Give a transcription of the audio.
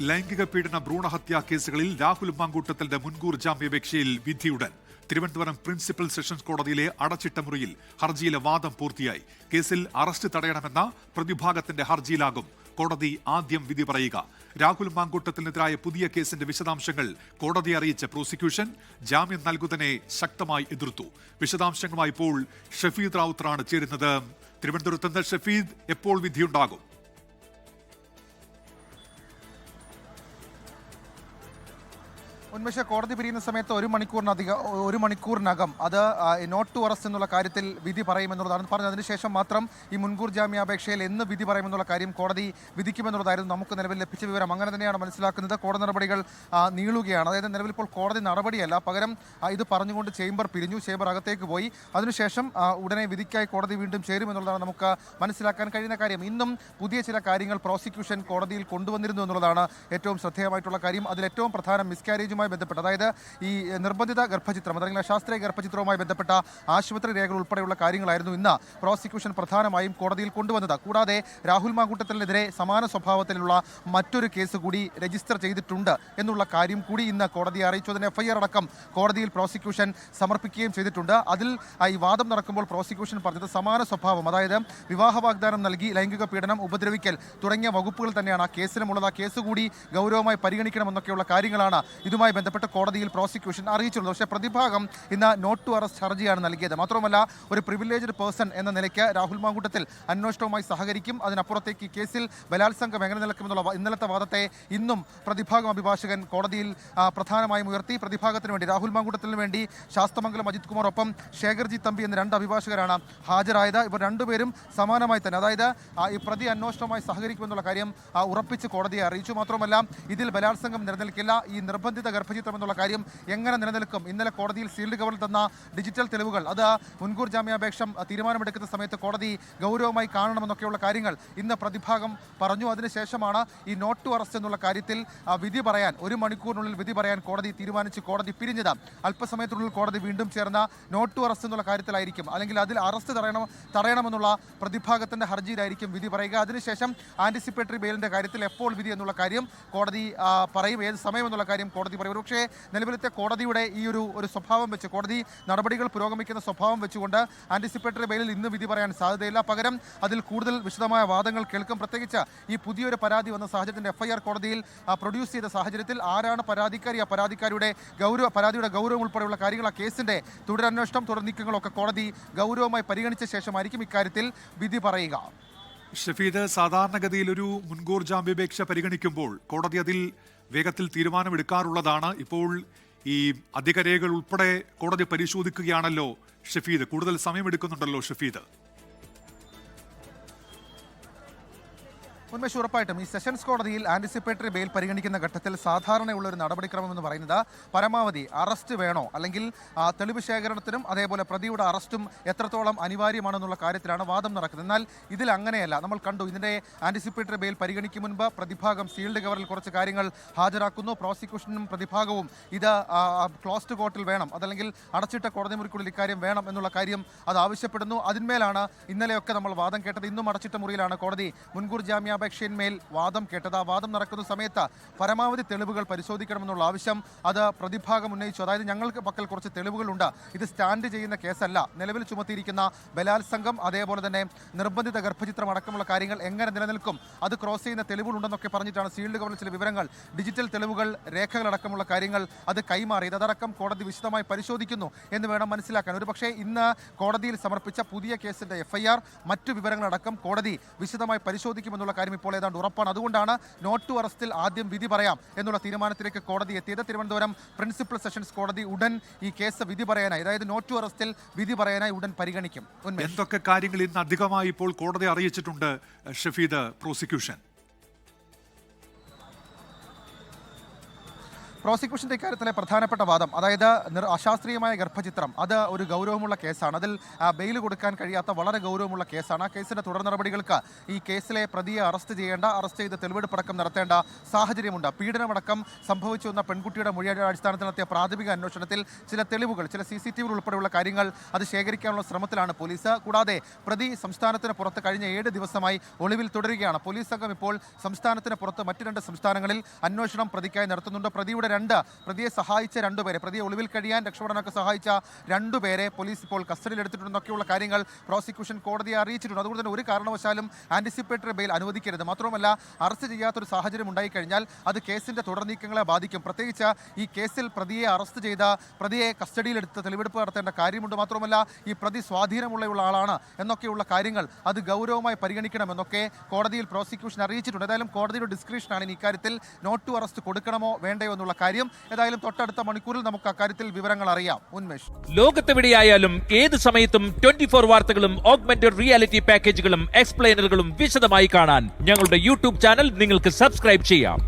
ലൈംഗിക പീഡന ഭ്രൂണഹത്യാ കേസുകളിൽ രാഹുൽ മാങ്കൂട്ടത്തിന്റെ മുൻകൂർ ജാമ്യാപേക്ഷയിൽ വിധിയുടൻ. തിരുവനന്തപുരം പ്രിൻസിപ്പൽ സെഷൻസ് കോടതിയിലെ അടച്ചിട്ട മുറിയിൽ ഹർജിയിലെ വാദം പൂർത്തിയായി. കേസിൽ അറസ്റ്റ് തടയണമെന്ന പ്രതിഭാഗത്തിന്റെ ഹർജിയിലാകും. കോടതി ആദ്യം വിധി പറയുക. രാഹുൽ മാങ്കൂട്ടത്തിനെതിരായ പുതിയ കേസിന്റെ വിശദാംശങ്ങൾ കോടതി അറിയിച്ച പ്രോസിക്യൂഷൻ ജാമ്യം നൽകുന്നതിനെ ശക്തമായി എതിർത്തു. വിശദാംശങ്ങളുമായി ഇപ്പോൾ ഷഫീദ് റാവുത്തറാണ് ചേരുന്നത്. തിരുവനന്തപുരത്ത് ഷഫീദ് എപ്പോൾ വിധിയുണ്ടാകും? ഉന്മേഷ കോടതി പിരിയുന്ന സമയത്ത് ഒരു മണിക്കൂറിനധികം ഒരു മണിക്കൂറിനകം അത് നോട്ട് ടു അറസ്റ്റ് എന്നുള്ള കാര്യത്തിൽ വിധി പറയുമെന്നുള്ളതാണ് പറഞ്ഞത് അതിനുശേഷം മാത്രം ഈ മുൻകൂർ ജാമ്യാപേക്ഷയിൽ എന്ന് വിധി പറയുമെന്നുള്ള കാര്യം കോടതി വിധിക്കുമെന്നുള്ളതായിരുന്നു നമുക്ക് നിലവിൽ ലഭിച്ച വിവരം. അങ്ങനെ തന്നെയാണ് മനസ്സിലാക്കുന്നത്. കോടതി നടപടികൾ നീളുകയാണ്. അതായത് നിലവിൽ ഇപ്പോൾ കോടതി നടപടിയല്ല. പകരം ഇത് പറഞ്ഞുകൊണ്ട് ചേംബർ പിരിഞ്ഞു ചേംബർ അകത്തേക്ക് പോയി. അതിനുശേഷം ഉടനെ വിധിക്കായി കോടതി വീണ്ടും ചേരുമെന്നുള്ളതാണ് നമുക്ക് മനസ്സിലാക്കാൻ കഴിയുന്ന കാര്യം. ഇന്നും പുതിയ ചില കാര്യങ്ങൾ പ്രോസിക്യൂഷൻ കോടതിയിൽ കൊണ്ടുവന്നിരുന്നു എന്നുള്ളതാണ് ഏറ്റവും ശ്രദ്ധേയമായിട്ടുള്ള കാര്യം. അതിൽ ഏറ്റവും പ്രധാനം മിസ്കാരേജുമായി ബന്ധപ്പെട്ട് അതായത് ഈ നിർബന്ധിത ഗർഭചിത്രം അല്ലെങ്കിൽ ശാസ്ത്രീയ ഗർഭചിത്രവുമായി ബന്ധപ്പെട്ട ആശുപത്രി രേഖകൾ ഉൾപ്പെടെയുള്ള കാര്യങ്ങളായിരുന്നു ഇന്ന് പ്രോസിക്യൂഷൻ പ്രധാനമായും കോടതിയിൽ കൊണ്ടുവന്നത്. കൂടാതെ രാഹുൽ മാങ്കൂട്ടത്തിനെതിരെ സമാന സ്വഭാവത്തിലുള്ള മറ്റൊരു കേസ് കൂടി രജിസ്റ്റർ ചെയ്തിട്ടുണ്ട് എന്നുള്ള കാര്യം കൂടി ഇന്ന് കോടതിയെ അറിയിച്ചു. അതിന് എഫ്ഐആർ അടക്കം കോടതിയിൽ പ്രോസിക്യൂഷൻ സമർപ്പിക്കുകയും ചെയ്തിട്ടുണ്ട്. അതിൽ ഈ വാദം നടക്കുമ്പോൾ പ്രോസിക്യൂഷൻ പറഞ്ഞത് സമാന സ്വഭാവം അതായത് വിവാഹ വാഗ്ദാനം നൽകി ലൈംഗിക പീഡനം ഉപദ്രവിക്കൽ തുടങ്ങിയ വകുപ്പുകൾ തന്നെയാണ് ആ കേസിലുമുള്ളത് ആ കേസ് കൂടി ഗൗരവമായി പരിഗണിക്കണമെന്നൊക്കെയുള്ള കാര്യങ്ങളാണ് ഇതുമായി ബന്ധപ്പെട്ട് കോടതിയിൽ പ്രോസിക്യൂഷൻ അറിയിച്ചിരുന്നു. പക്ഷേ പ്രതിഭാഗം ഇന്ന് നോട്ട് ടു അറസ്റ്റ് ഹർജിയാണ് നൽകിയത്. മാത്രമല്ല ഒരു പ്രിവിലേജ്ഡ് പേഴ്സൺ എന്ന നിലയ്ക്ക് രാഹുൽ മാങ്കൂട്ടത്തിൽ അന്വേഷണവുമായി സഹകരിക്കും. അതിനപ്പുറത്തേക്ക് ഈ കേസിൽ ബലാത്സംഗം എങ്ങനെ നിലക്കുമെന്നുള്ള ഇന്നലത്തെ വാദത്തെ ഇന്നും പ്രതിഭാഗം അഭിഭാഷകൻ കോടതിയിൽ പ്രധാനമായും ഉയർത്തി. പ്രതിഭാഗത്തിന് വേണ്ടി രാഹുൽ മാങ്കൂട്ടത്തിന് വേണ്ടി ശാസ്തമംഗലം അജിത് കുമാർ ഒപ്പം ശേഖർജി തമ്പി എന്ന രണ്ട് അഭിഭാഷകരാണ് ഹാജരായത്. ഇവർ രണ്ടുപേരും സമാനമായി തന്നെ. അതായത് ഈ പ്രതി അന്വേഷണവുമായി സഹകരിക്കുമെന്നുള്ള കാര്യം ഉറപ്പിച്ച് കോടതിയെ അറിയിച്ചു. മാത്രമല്ല ഇതിൽ ബലാത്സംഗം നിലനിൽക്കില്ല. ഈ നിർബന്ധിത ഗർഭചിത്രം എന്നുള്ള കാര്യം എങ്ങനെ നിലനിൽക്കും? ഇന്നലെ കോടതിയിൽ സീൽഡ് കവറിൽ തന്ന ഡിജിറ്റൽ തെളിവുകൾ. അത് മുൻകൂർ ജാമ്യാപേക്ഷ തീരുമാനമെടുക്കുന്ന സമയത്ത് കോടതി ഗൗരവമായി കാണണമെന്നൊക്കെയുള്ള കാര്യങ്ങൾ ഇന്ന് പ്രതിഭാഗം പറഞ്ഞു. അതിനുശേഷമാണ് ഈ നോട്ട് ടു അറസ്റ്റ് എന്നുള്ള കാര്യത്തിൽ വിധി പറയാൻ ഒരു മണിക്കൂറിനുള്ളിൽ വിധി പറയാൻ കോടതി തീരുമാനിച്ച് കോടതി പിരിഞ്ഞത്. അല്പസമയത്തിനുള്ളിൽ കോടതി വീണ്ടും ചേർന്ന നോട്ട് ടു അറസ്റ്റ് എന്നുള്ള കാര്യത്തിലായിരിക്കും. അല്ലെങ്കിൽ അതിൽ അറസ്റ്റ് തടയണം തടയണമെന്നുള്ള പ്രതിഭാഗത്തിന്റെ ഹർജിയിലായിരിക്കും വിധി പറയുക. അതിനുശേഷം ആന്റിസിപ്പേറ്ററി ബെയിലിന്റെ കാര്യത്തിൽ എപ്പോൾ വിധി എന്നുള്ള കാര്യം കോടതി പറയും. ഏത് സമയം എന്നുള്ള കാര്യം കോടതി പറയും. പക്ഷേ നിലവിലത്തെ കോടതിയുടെ ഈ ഒരു ഒരു സ്വഭാവം വെച്ച് കോടതി നടപടികൾ പുരോഗമിക്കുന്ന സ്വഭാവം വെച്ചുകൊണ്ട് ആന്റിസിപ്പേറ്ററി ബെയിലിൽ ഇന്ന് വിധി പറയാൻ സാധ്യതയില്ല. പകരം അതിൽ കൂടുതൽ വിശദമായ വാദങ്ങൾ കേൾക്കും. പ്രത്യേകിച്ച് ഈ പുതിയൊരു പരാതി വന്ന സാഹചര്യത്തിൽ എഫ്ഐആർ കോടതിയിൽ പ്രൊഡ്യൂസ് ചെയ്ത സാഹചര്യത്തിൽ ആരാണ് പരാതിക്കാരി? ആ പരാതിക്കാരിയുടെ ഗൗരവ പരാതിയുടെ ഗൗരവം ഉൾപ്പെടെയുള്ള കാര്യങ്ങൾ ആ കേസിന്റെ തുടരന്വേഷണം തുടർ നീക്കങ്ങളൊക്കെ കോടതി ഗൗരവമായി പരിഗണിച്ച ശേഷമായിരിക്കും ഇക്കാര്യത്തിൽ വിധി പറയുക. ഷഫീദ് സാധാരണഗതിയിൽ ഒരു മുൻകൂർ ജാമ്യാപേക്ഷ പരിഗണിക്കുമ്പോൾ കോടതി അതിൽ വേഗത്തിൽ തീരുമാനമെടുക്കാറുള്ളതാണ്. ഇപ്പോൾ ഈ അധിക രേഖകൾ ഉൾപ്പെടെ കോടതി പരിശോധിക്കുകയാണല്ലോ ഷഫീദ്. കൂടുതൽ സമയമെടുക്കുന്നുണ്ടല്ലോ ഷഫീദ്? ഉന്മേഷ് ഉറപ്പായിട്ടും ഈ സെഷൻസ് കോടതിയിൽ ആന്റിസിപ്പേറ്ററി ബെയിൽ പരിഗണിക്കുന്ന ഘട്ടത്തിൽ സാധാരണയുള്ള ഒരു നടപടിക്രമം എന്ന് പറയുന്നത് പരമാവധി അറസ്റ്റ് വേണോ? അല്ലെങ്കിൽ തെളിവ് ശേഖരണത്തിനും അതേപോലെ പ്രതിയുടെ അറസ്റ്റും എത്രത്തോളം അനിവാര്യമാണെന്നുള്ള കാര്യത്തിലാണ് വാദം നടക്കുന്നത്. എന്നാൽ ഇതിൽ അങ്ങനെയല്ല. നമ്മൾ കണ്ടു ഇതിന്റെ ആന്റിസിപ്പേറ്ററി ബെയിൽ പരിഗണിക്കും മുൻപ് പ്രതിഭാഗം സീൽഡ് കവറിൽ കുറച്ച് കാര്യങ്ങൾ ഹാജരാക്കുന്നു. പ്രോസിക്യൂഷനും പ്രതിഭാഗവും ഇത് ക്ലോസ്ഡ് കോർട്ടിൽ വേണം. അതല്ലെങ്കിൽ അടച്ചിട്ട കോടതി മുറിക്കുള്ളിൽ ഇക്കാര്യം വേണം എന്നുള്ള കാര്യം അത് ആവശ്യപ്പെടുന്നു. അതിന്മേലാണ് ഇന്നലെയൊക്കെ നമ്മൾ വാദം കേട്ടത്. ഇന്നും അടച്ചിട്ട മുറിയിലാണ് കോടതി മുൻകൂർ ജാമ്യാപേക്ഷയിന്മേൽ വാദം കേട്ടത്. ആ വാദം നടക്കുന്ന സമയത്ത് പരമാവധി തെളിവുകൾ പരിശോധിക്കണമെന്നുള്ള ആവശ്യം അത് പ്രതിഭാഗം ഉന്നയിച്ചു. അതായത് ഞങ്ങൾക്ക് പക്കൽ കുറച്ച് തെളിവുകളുണ്ട്. ഇത് സ്റ്റാൻഡ് ചെയ്യുന്ന കേസല്ല. നിലവിൽ ചുമത്തിയിരിക്കുന്ന ബലാത്സംഗം അതേപോലെ തന്നെ നിർബന്ധിത ഗർഭചിത്രം അടക്കമുള്ള കാര്യങ്ങൾ എങ്ങനെ നിലനിൽക്കും അത് ക്രോസ് ചെയ്യുന്ന തെളിവുകളുണ്ടെന്നൊക്കെ പറഞ്ഞിട്ടാണ് സീൽഡ് കവറിൽ ചില വിവരങ്ങൾ ഡിജിറ്റൽ തെളിവുകൾ രേഖകളടക്കമുള്ള കാര്യങ്ങൾ അത് കൈമാറിയത്. അതടക്കം കോടതി വിശദമായി പരിശോധിക്കുന്നു എന്ന് വേണം മനസ്സിലാക്കാൻ. ഒരുപക്ഷേ ഇന്ന് കോടതിയിൽ സമർപ്പിച്ച പുതിയ കേസിന്റെ എഫ്ഐആർ മറ്റു വിവരങ്ങളടക്കം കോടതി വിശദമായി പരിശോധിക്കുമെന്നുള്ള ഇപ്പോൾ ഏതാണ്ട് ഉറപ്പാണ്. അതുകൊണ്ടാണ് നോട്ട് ടു അറസ്റ്റിൽ ആദ്യം വിധി പറയാം എന്നുള്ള തീരുമാനത്തിലേക്ക് കോടതി എത്തിയത്. തിരുവനന്തപുരം പ്രിൻസിപ്പൽ സെഷൻസ് കോടതി ഉടൻ ഈ കേസ് വിധി പറയാനായി അതായത് നോട്ട് ടു അറസ്റ്റിൽ വിധി പറയാനായി ഉടൻ പരിഗണിക്കും. എന്തൊക്കെ കാര്യങ്ങൾ ഇന്ന് അധികമായി ഇപ്പോൾ കോടതി അറിയിച്ചിട്ടുണ്ട് ഷഫീദ് പ്രോസിക്യൂഷൻ? പ്രോസിക്യൂഷന്റെ ഇക്കാര്യത്തിലെ പ്രധാനപ്പെട്ട വാദം അതായത് അശാസ്ത്രീയമായ ഗർഭചിത്രം അത് ഒരു ഗൗരവമുള്ള കേസാണ്. അതിൽ ബെയിൽ കൊടുക്കാൻ കഴിയാത്ത വളരെ ഗൗരവമുള്ള കേസാണ്. ആ കേസിന്റെ തുടർ നടപടികൾക്ക് ഈ കേസിലെ പ്രതിയെ അറസ്റ്റ് ചെയ്യേണ്ട അറസ്റ്റ് ചെയ്ത് തെളിവെടുപ്പടക്കം നടത്തേണ്ട സാഹചര്യമുണ്ട്. പീഡനമടക്കം സംഭവിച്ചു എന്ന പെൺകുട്ടിയുടെ മൊഴിയുടെ അടിസ്ഥാനത്തിൽ നടത്തിയ പ്രാഥമിക അന്വേഷണത്തിൽ ചില തെളിവുകൾ ചില സി സി ടി വി ഉൾപ്പെടെയുള്ള കാര്യങ്ങൾ അത് ശേഖരിക്കാനുള്ള ശ്രമത്തിലാണ് പോലീസ്. കൂടാതെ പ്രതി സംസ്ഥാനത്തിന് പുറത്ത് കഴിഞ്ഞ ഏഴ് ദിവസമായി ഒളിവിൽ തുടരുകയാണ്. പോലീസ് സംഘം ഇപ്പോൾ സംസ്ഥാനത്തിന് പുറത്ത് മറ്റ് രണ്ട് സംസ്ഥാനങ്ങളിൽ അന്വേഷണം പ്രതിക്കായി നടത്തുന്നുണ്ട്. പ്രതിയുടെ രണ്ട്. പ്രതിയെ സഹായിച്ച രണ്ടുപേരെ പ്രതിയെ ഒളിവിൽ കഴിയാൻ രക്ഷപ്പെടാനൊക്കെ സഹായിച്ച രണ്ടുപേരെ പോലീസ് ഇപ്പോൾ കസ്റ്റഡിയിൽ എടുത്തിട്ടുണ്ടെന്നൊക്കെയുള്ള കാര്യങ്ങൾ പ്രോസിക്യൂഷൻ കോടതിയെ അറിയിച്ചിട്ടുണ്ട്. അതുകൊണ്ട് തന്നെ ഒരു കാരണവശാലും ആന്റിസിപ്പേറ്ററി ബെയിൽ അനുവദിക്കരുത്. മാത്രമല്ല അറസ്റ്റ് ചെയ്യാത്തൊരു സാഹചര്യം ഉണ്ടായിക്കഴിഞ്ഞാൽ അത് കേസിന്റെ തുടർ നീക്കങ്ങളെ ബാധിക്കും. പ്രത്യേകിച്ച് ഈ കേസിൽ പ്രതിയെ അറസ്റ്റ് ചെയ്ത പ്രതിയെ കസ്റ്റഡിയിലെടുത്ത് തെളിവെടുപ്പ് നടത്തേണ്ട കാര്യമുണ്ട്. മാത്രമല്ല ഈ പ്രതി സ്വാധീനമുള്ള ആളാണ് എന്നൊക്കെയുള്ള കാര്യങ്ങൾ അത് ഗൗരവമായി പരിഗണിക്കണമെന്നൊക്കെ കോടതിയിൽ പ്രോസിക്യൂഷൻ അറിയിച്ചിട്ടുണ്ട്. ഏതായാലും കോടതിയുടെ ഡിസ്ക്രിപ്ഷനാണ് ഇക്കാര്യത്തിൽ നോട്ട് ടു അറസ്റ്റ് കൊടുക്കണമോ വേണ്ടയോ എന്നുള്ള കാര്യം. ഏതായാലും തൊട്ടടുത്ത മണിക്കൂറിൽ നമുക്ക് അക്കാര്യത്തിൽ വിവരങ്ങൾ അറിയാം. ഉന്മേഷ്. ലോകത്തെവിടെയായാലും ഏത് സമയത്തും ട്വന്റി ഫോർ വാർത്തകളും ഓഗ്മെന്റഡ് റിയാലിറ്റി പാക്കേജുകളും എക്സ്പ്ലെയിനറുകളും വിശദമായി കാണാൻ ഞങ്ങളുടെ യൂട്യൂബ് ചാനൽ നിങ്ങൾക്ക് സബ്സ്ക്രൈബ് ചെയ്യാം.